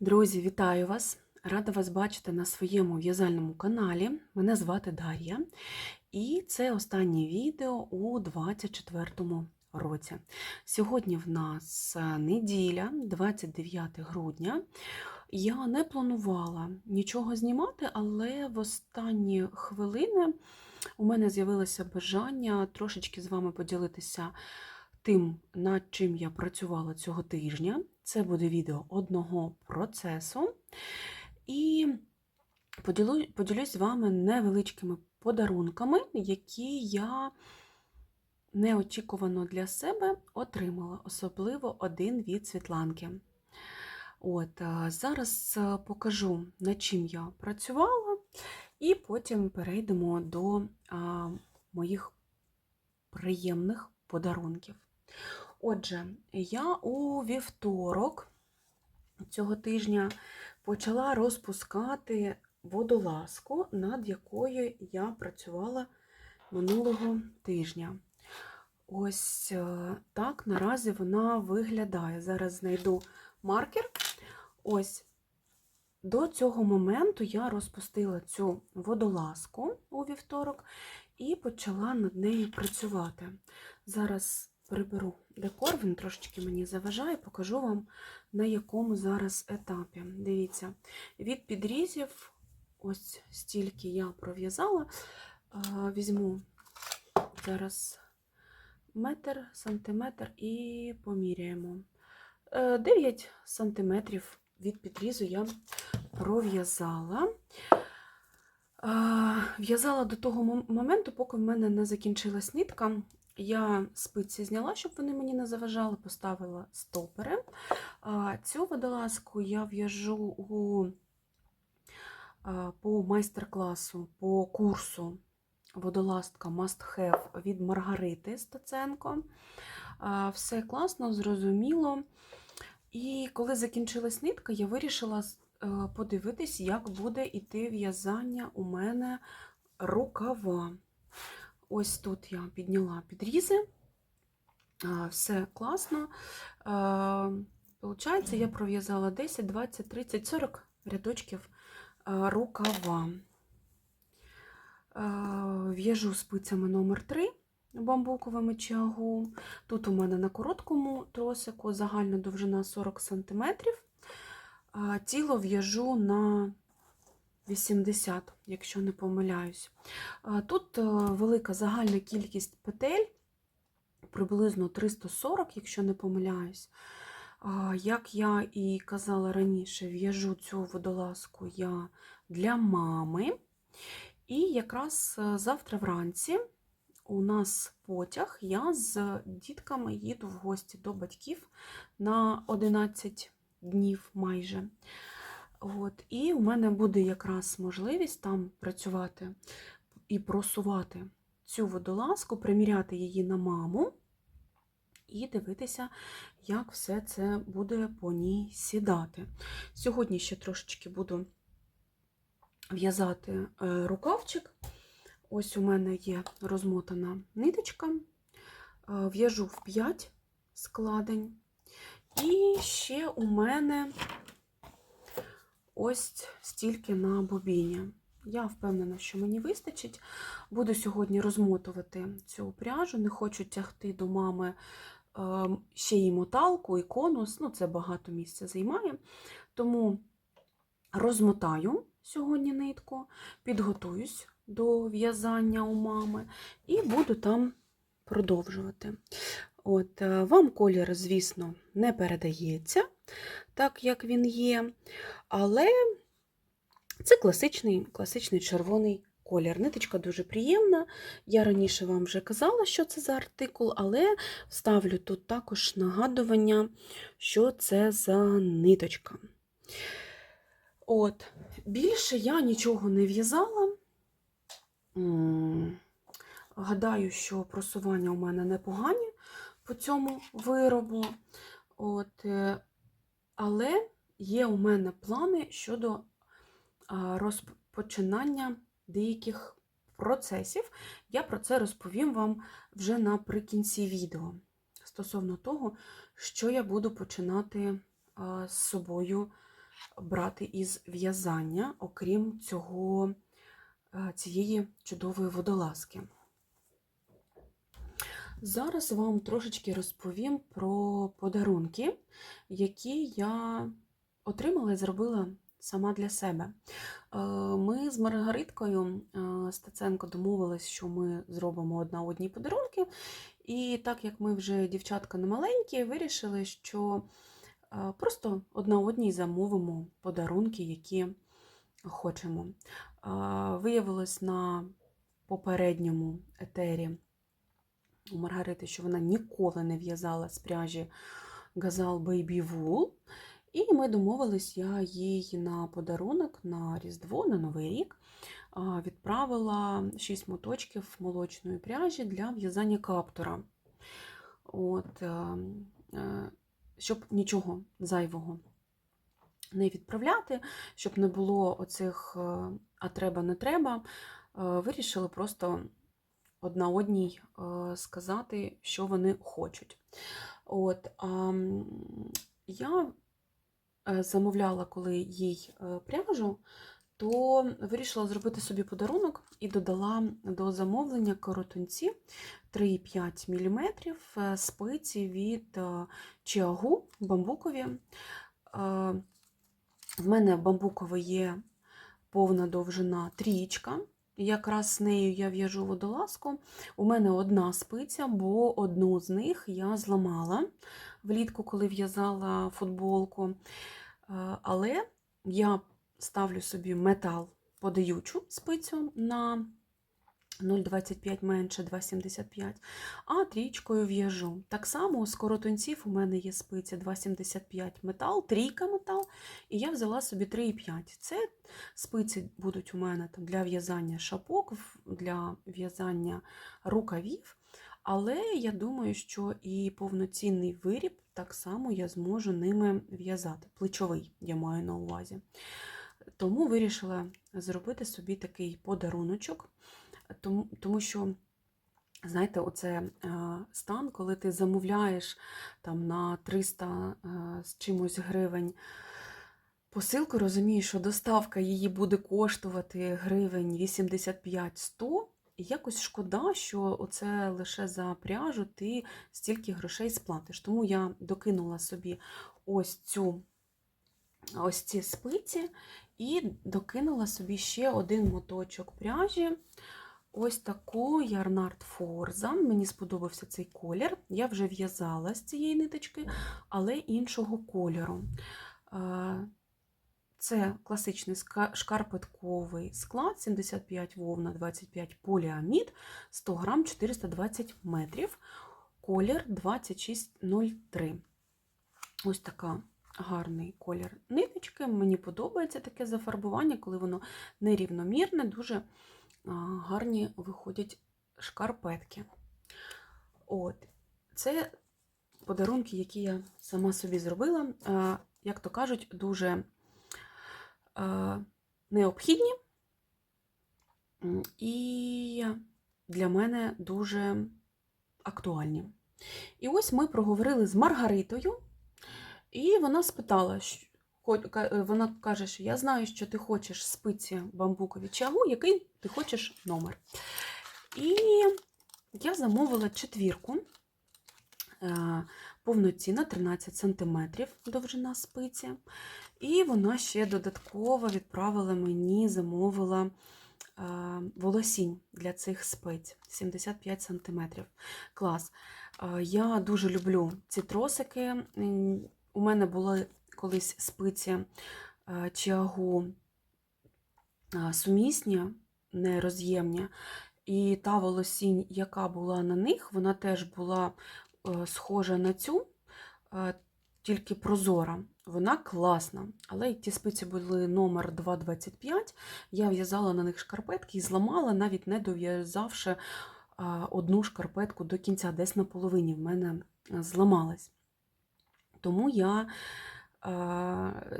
Друзі, вітаю вас! Рада вас бачити на своєму в'язальному каналі. Мене звати Дар'я, і це останнє відео у 2024 році. Сьогодні в нас е, неділя, 29 грудня. Я не планувала нічого знімати, але в останні хвилини у мене з'явилося бажання трошечки з вами поділитися тим, над чим я працювала цього тижня. Це буде відео одного процесу. І поділю, поділюсь з вами невеличкими подарунками, які я неочікувано для себе отримала, особливо один від Світланки. От, Зараз покажу, над чим я працювала, і потім перейдемо до а, моїх приємних подарунків. Отже, я у вівторок цього тижня почала розпускати водолазку, над якою я працювала минулого тижня. Ось е, так наразі вона виглядає. Зараз знайду маркер. Ось до цього моменту я розпустила цю водолазку у вівторок і почала над нею працювати. Зараз приберу декор, він трошечки мені заважає, покажу вам, на якому зараз етапі. Дивіться, від підрізів, ось стільки я пров'язала, візьму зараз метр, сантиметр і поміряємо. 9 сантиметрів від підрізу я пров'язала. В'язала до того моменту, поки в мене не закінчилась нитка. Я спиці зняла, щоб вони мені не заважали, поставила стопери. Цю водолазку я в'яжу у, по майстер-класу, по курсу водолазка Must Have від Маргарити Стаценко. Все класно, зрозуміло. І коли закінчилась нитка, я вирішила подивитись, як буде йти в'язання у мене рукава. Ось тут я підняла підрізи, все класно. Получається, я пров'язала 10, 20, 30, 40 рядочків рукава. В'яжу спицями номер 3 бамбуковими чагу. Тут у мене на короткому тросику загальна довжина 40 см. Тіло в'яжу на 80, якщо не помиляюсь. Тут е, велика загальна кількість петель, приблизно 340, якщо не помиляюсь. Як я і казала раніше, в'яжу цю водолазку я для мами. І якраз е, завтра вранці у нас потяг, я з дітками їду в гості до батьків на 11 днів майже. От, І у мене буде якраз можливість там працювати і просувати цю водолазку, приміряти її на маму і дивитися, як все це буде по ній сідати. Сьогодні ще трошечки буду в'язати е, рукавчик. Ось у мене є розмотана ниточка, е, в'яжу в 5 складень. І ще у мене ось стільки на бобіні. Я впевнена, що мені вистачить. Буду сьогодні розмотувати цю пряжу, не хочу тягти до мами е, ще й моталку, і конус, ну це багато місця займає. Тому розмотаю сьогодні нитку, підготуюсь до в'язання у мами і буду там продовжувати. От, е, Вам колір, звісно, не передається, так як він є, але це класичний, класичний червоний колір. Ниточка дуже приємна. Я раніше вам вже казала, що це за артикул, але ставлю тут також нагадування, що це за ниточка. От, Більше я нічого не в'язала. Гадаю, що просування у мене непогані по цьому виробу. От, е, Але є у мене плани щодо розпочинання деяких процесів. Я про це розповім вам вже наприкінці відео стосовно того, що я буду починати з собою брати із в'язання, окрім цього, цієї чудової водолазки. Зараз вам трошечки розповім про подарунки, які я отримала і зробила сама для себе. Е, Ми з Маргариткою е, Стеценко домовились, що ми зробимо одна одній подарунки. І так як ми вже дівчатка не маленькі, вирішили, що е, просто одна одній замовимо подарунки, які хочемо. Виявилось на попередньому етері у Маргарити, що вона ніколи не в'язала з пряжі Baby Wool. І ми домовились, я їй на подарунок на Різдво, на Новий рік відправила 6 моточків молочної пряжі для в'язання каптора. От, е, е, щоб нічого зайвого не відправляти, щоб не було оцих е, а треба, не треба, вирішили просто одна одній е, сказати, що вони хочуть. От, а, я е, замовляла, коли їй е, пряжу, то вирішила зробити собі подарунок і додала до замовлення коротунці 3,5 мм спиці від Чіагу бамбукові. В мене бамбукове є повна довжина трієчка. Якраз з нею я в'яжу водолазку. У мене одна спиця, бо одну з них я зламала влітку, коли в'язала футболку. Е, Але я ставлю собі метал подаючу спицю на 0,25 менше 2,75, а трічкою в'яжу. Так само з коротунців у мене є спиця 2,75 метал, трійка метал, і я взяла собі 3,5. Це спиці будуть у мене там для в'язання шапок, для в'язання рукавів. Але я думаю, що і повноцінний виріб так само я зможу ними в'язати. Плечовий я маю на увазі. Тому вирішила зробити собі такий подаруночок, тому, тому що, знаєте, оце е, стан, коли ти замовляєш там на 300 е, з чимось гривень посилку, розумієш, що доставка її буде коштувати гривень 85-100, і якось шкода, що оце лише за пряжу ти стільки грошей сплатиш. Тому я докинула собі ось цю ось ці спиці і докинула собі ще один моточок пряжі. Ось таку Ярнард Форза. Мені сподобався цей колір. Я вже в'язала з цієї ниточки, але іншого кольору. Це класичний шкарпетковий склад, 75 вовна, 25 поліамід, 100 грам, 420 метрів, колір 2603. Ось така гарний колір ниточки. Мені подобається таке зафарбування, коли воно нерівномірне, дуже гарні виходять шкарпетки. От. Це подарунки, які я сама собі зробила, як то кажуть, дуже необхідні і для мене дуже актуальні. І ось ми проговорили з Маргаритою, і вона спитала, вона каже, що я знаю, що ти хочеш спиці бамбукові чагу, який ти хочеш номер. І я замовила четвірку, е, повноцінна 13 см довжина спиці. І вона ще додатково відправила мені, замовила е, волосінь для цих спиць 75 см. Клас. Е, Я дуже люблю ці тросики. У мене були колись спиці е, чиагу е, сумісні, нероз'ємні. І та волосінь, яка була на них, вона теж була е, схожа на цю, е, тільки прозора. Вона класна. Але ті спиці були номер 225. Я в'язала на них шкарпетки і зламала, навіть не дов'язавши е, одну шкарпетку до кінця, десь на половині в мене е, зламалась. Тому я е,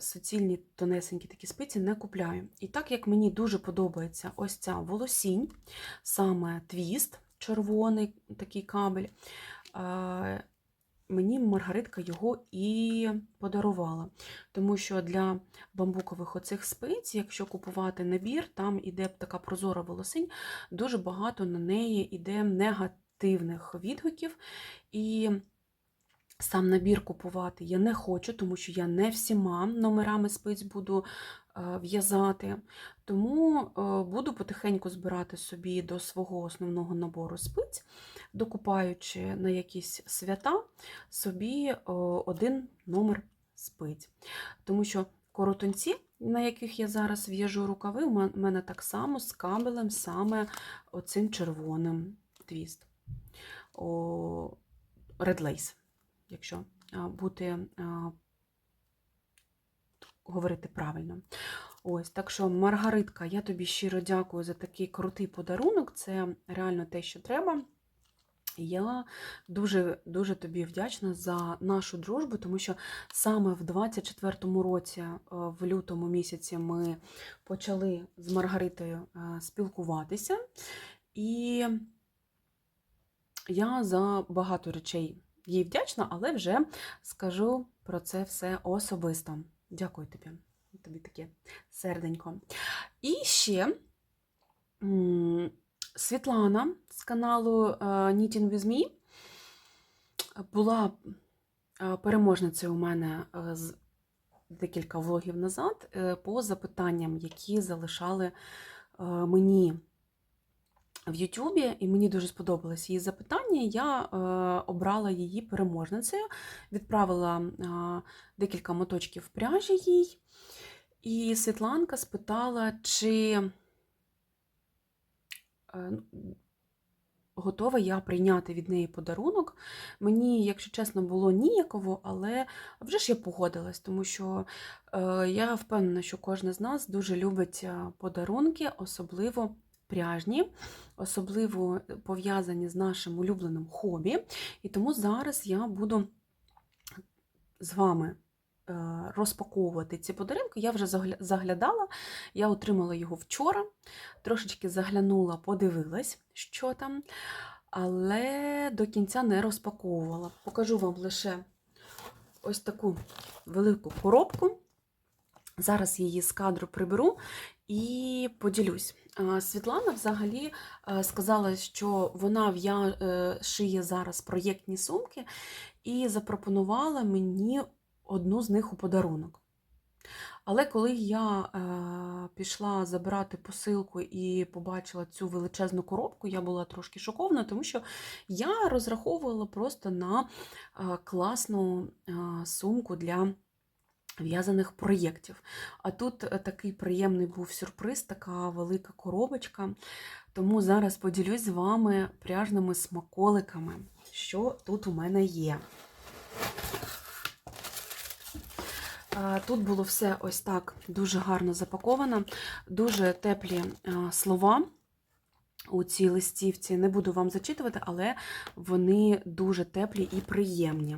суцільні тонесенькі такі спиці не купляю. І так як мені дуже подобається ось ця волосінь, саме твіст, червоний такий кабель, мені Маргаритка його і подарувала. Тому що для бамбукових оцих спиць, якщо купувати набір, там іде така прозора волосинь, дуже багато на неї іде негативних відгуків. І сам набір купувати я не хочу, тому що я не всіма номерами спиць буду е, в'язати. Тому е, буду потихеньку збирати собі до свого основного набору спиць, докупаючи на якісь свята собі е, один номер спиць. Тому що коротунці, на яких я зараз в'яжу рукави, у мене так само з кабелем, саме оцим червоним твіст. Red Lace якщо бути говорити правильно. Ось, так що, Маргаритка, я тобі щиро дякую за такий крутий подарунок. Це реально те, що треба. Я дуже дуже тобі вдячна за нашу дружбу, тому що саме в 24-му році, в лютому місяці, ми почали з Маргаритою спілкуватися, і я за багато речей їй вдячна, але вже скажу про це все особисто. Дякую тобі. Тобі таке серденько. І ще Світлана з каналу е, Knitting with Me була е, переможницею у мене е, з декілька влогів назад по запитанням, які залишали мені в Ютубі, і мені дуже сподобалось її запитання. Я е, обрала її переможницею, відправила е, декілька моточків пряжі їй. І Світланка спитала, чи е, готова я прийняти від неї подарунок. Мені, якщо чесно, було ніяково, але вже ж я погодилась, тому що е, я впевнена, що кожен з нас дуже любить е, подарунки, особливо пряжні, особливо пов'язані з нашим улюбленим хобі. І тому зараз я буду з вами е, розпаковувати ці подарунки. Я вже заглядала, я отримала його вчора, трошечки заглянула, подивилась, що там, але до кінця не розпаковувала. Покажу вам лише ось таку велику коробку. Зараз її з кадру приберу і поділюсь. Світлана взагалі сказала, що вона е, шиє зараз проєктні сумки і запропонувала мені одну з них у подарунок. Але коли я е, пішла забирати посилку і побачила цю величезну коробку, я була трошки шокована, тому що я розраховувала просто на е, класну сумку для в'язаних проєктів. А тут е, такий приємний був сюрприз, така велика коробочка. Тому зараз поділюсь з вами пряжними смаколиками, що тут у мене є. Тут було все ось так дуже гарно запаковано, дуже теплі слова у цій листівці. Не буду вам зачитувати, але вони дуже теплі і приємні.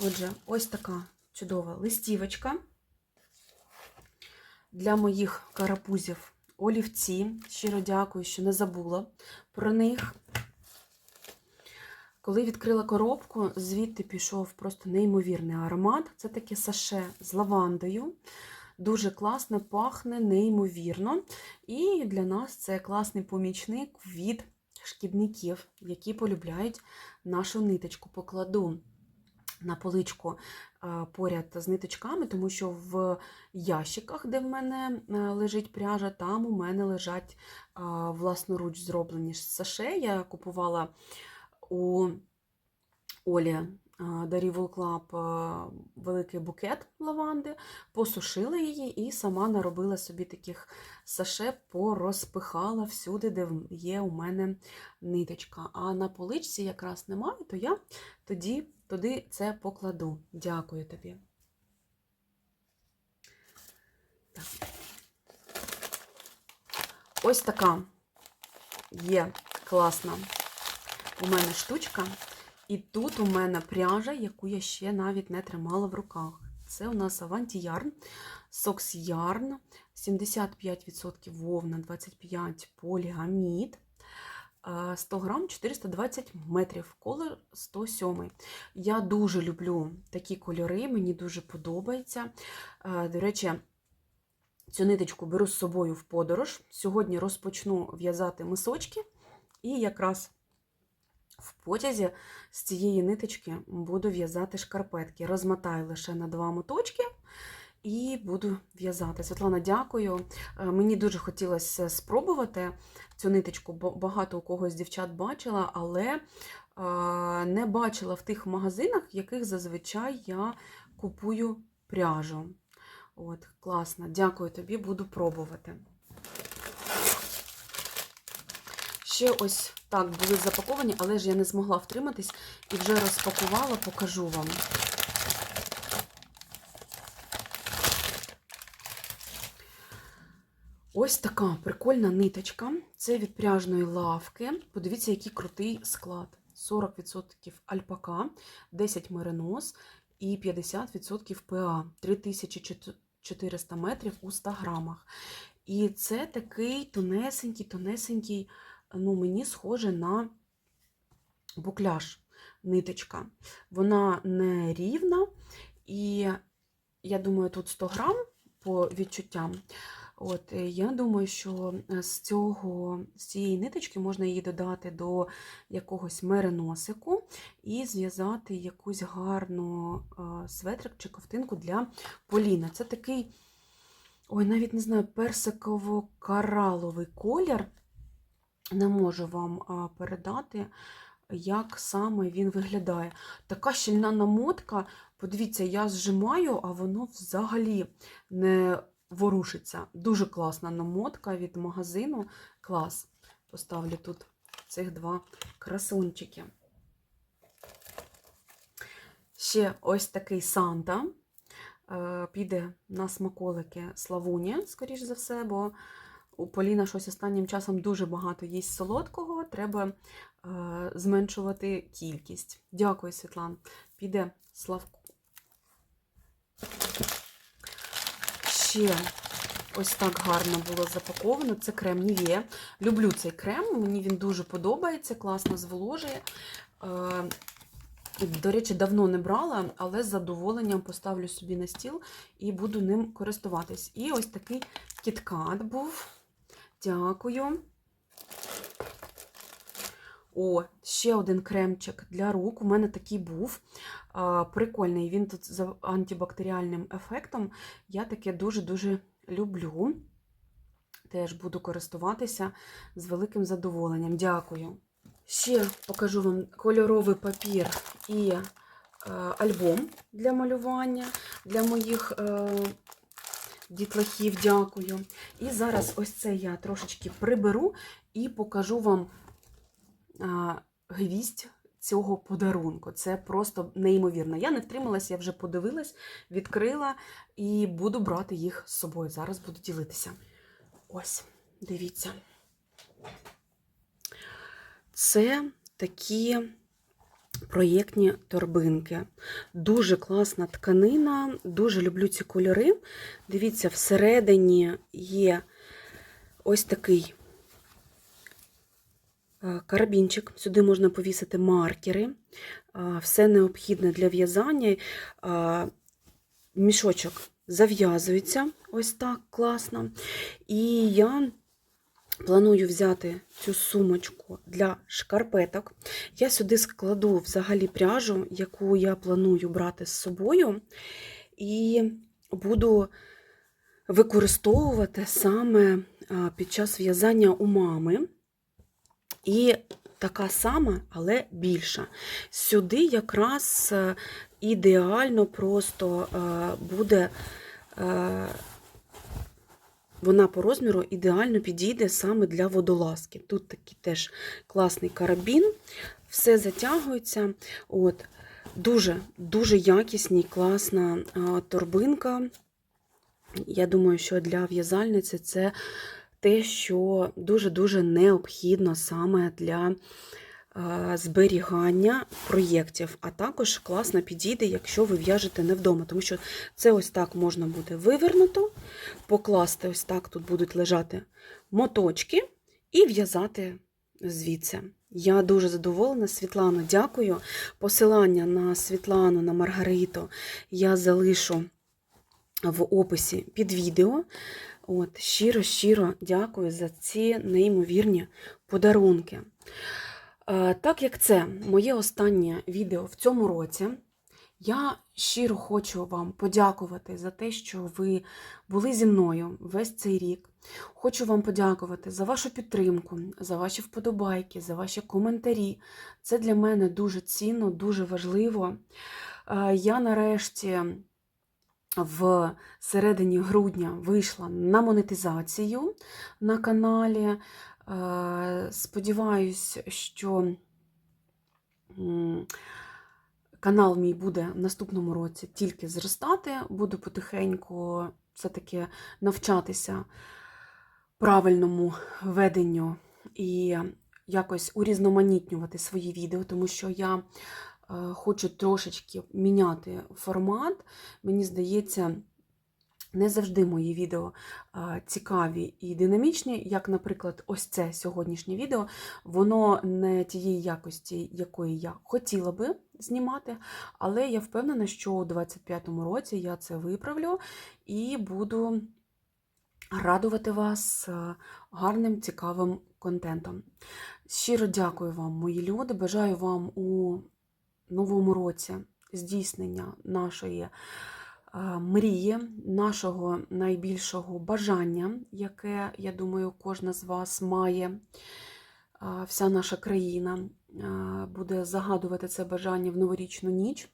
Отже, ось така чудова листівочка для моїх карапузів олівці. Щиро дякую, що не забула про них. Коли відкрила коробку, звідти пішов просто неймовірний аромат. Це таке саше з лавандою. Дуже класно, пахне, неймовірно. І для нас це класний помічник від шкідників, які полюбляють нашу ниточку. Покладу на поличку поряд з ниточками, тому що в ящиках, де в мене е, лежить пряжа, там у мене лежать власноруч зроблені саше. Я купувала у Олі Дарівул Клаб великий букет лаванди, посушила її і сама наробила собі таких саше, порозпихала всюди, де є у мене ниточка. А на поличці якраз немає, то я тоді туди це покладу. Дякую тобі. Так. Ось така є класна у мене штучка. І тут у мене пряжа, яку я ще навіть не тримала в руках. Це у нас Avanti Yarn, Sox Yarn, 75% вовна, 25% полігамід. е, 100 грам 420 метрів, колір 107. Я дуже люблю такі кольори, мені дуже подобається. Е, До речі, цю ниточку беру з собою в подорож. Сьогодні розпочну в'язати мисочки, і якраз в потязі з цієї ниточки буду в'язати шкарпетки. Розмотаю лише на два моточки і буду в'язати. Світлана, дякую. Е, Мені дуже хотілося спробувати цю ниточку, бо багато у когось дівчат бачила, але е, не бачила в тих магазинах, в яких зазвичай я купую пряжу. От, класно, дякую тобі, буду пробувати. Ще ось так були запаковані, але ж я не змогла втриматись і вже розпакувала, покажу вам. Ось така прикольна ниточка. Це від пряжної лавки. Подивіться, який крутий склад. 40% альпака, 10 меринос і 50% ПА. 3400 метрів у 100 грамах. І це такий тонесенький, тонесенький, ну, мені схоже на букляж ниточка. Вона не рівна, і я думаю, тут 100 грам по відчуттям. От, е, я думаю, що е, з, цього, з цієї ниточки можна її додати до якогось мериносику і зв'язати якусь гарну е, светрик чи ковтинку для Поліна. Це такий, ой, навіть не знаю, персиково-караловий колір. Не можу вам передати, як саме він виглядає. Така щільна намотка, подивіться, я зжимаю, а воно взагалі не ворушиться. Дуже класна намотка від магазину. Клас. Поставлю тут цих два красунчики. Ще ось такий Санта. Е, Піде на смаколики Славуні, скоріш за все, бо у Поліна щось останнім часом дуже багато їсть солодкого, треба е, зменшувати кількість. Дякую, Світлан. Піде Славку. Ще ось так гарно було запаковано. Це крем Нівє. Люблю цей крем, мені він дуже подобається, класно зволожує. Е, До речі, давно не брала, але з задоволенням поставлю собі на стіл і буду ним користуватись. І ось такий кіткат був. Дякую. О, ще один кремчик для рук. У мене такий був. А, Прикольний. Він тут з антибактеріальним ефектом. Я таке дуже-дуже люблю. Теж буду користуватися з великим задоволенням. Дякую. Ще покажу вам кольоровий папір і е, альбом для малювання для моїх е, дітлахів. Дякую. І зараз ось це я трошечки приберу і покажу вам а, гвіздь цього подарунку. Це просто неймовірно. Я не втрималася, я вже подивилась, відкрила і буду брати їх з собою. Зараз буду ділитися. Ось, дивіться. Це такі проєктні торбинки. Дуже класна тканина, дуже люблю ці кольори. Дивіться, всередині є ось такий е, карабінчик. Сюди можна повісити маркери. Все необхідне для в'язання. Мішочок зав'язується ось так класно. І я Планую взяти цю сумочку для шкарпеток. Я сюди складу взагалі пряжу, яку я планую брати з собою, і буду використовувати саме під час в'язання у мами. І така сама, але більша. Сюди якраз е, ідеально просто е, буде. Вона по розміру ідеально підійде саме для водолазки. Тут такий теж класний карабін, все затягується. От. Дуже дуже якісні, класна торбинка. Я думаю, що для в'язальниці це те, що дуже-дуже необхідно саме для зберігання проєктів, а також класно підійде, якщо ви в'яжете не вдома, тому що це ось так можна буде вивернуто, покласти ось так, тут будуть лежати моточки, і в'язати звідси. Я дуже задоволена. Світлано, дякую. Посилання на Світлану, на Маргариту я залишу в описі під відео. От, щиро, щиро дякую за ці неймовірні подарунки. Е, Так як це моє останнє відео в цьому році, я щиро хочу вам подякувати за те, що ви були зі мною весь цей рік. Хочу вам подякувати за вашу підтримку, за ваші вподобайки, за ваші коментарі. Це для мене дуже цінно, дуже важливо. Е, Я нарешті в середині грудня вийшла на монетизацію на каналі. Е, Сподіваюсь, що канал мій буде в наступному році тільки зростати. Буду потихеньку все-таки навчатися правильному веденню і якось урізноманітнювати свої відео, тому що я е, хочу трошечки міняти формат. Мені здається, не завжди мої відео цікаві і динамічні, як, наприклад, ось це сьогоднішнє відео. Воно не тієї якості, якої я хотіла би знімати, але я впевнена, що у 25-му році я це виправлю і буду радувати вас е, гарним, цікавим контентом. Щиро дякую вам, мої люди. Бажаю вам у новому році здійснення нашої мрії, нашого найбільшого бажання, яке, я думаю, кожна з вас має. Вся наша країна буде загадувати це бажання в новорічну ніч.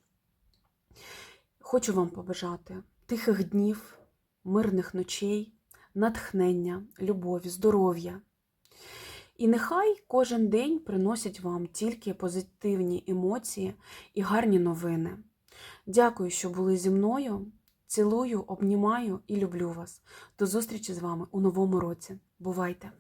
Хочу вам побажати тихих днів, мирних ночей, натхнення, любові, здоров'я. І нехай кожен день приносить вам тільки позитивні емоції і гарні новини. Дякую, що були зі мною. Цілую, обнімаю і люблю вас. До зустрічі з вами у новому році. Бувайте!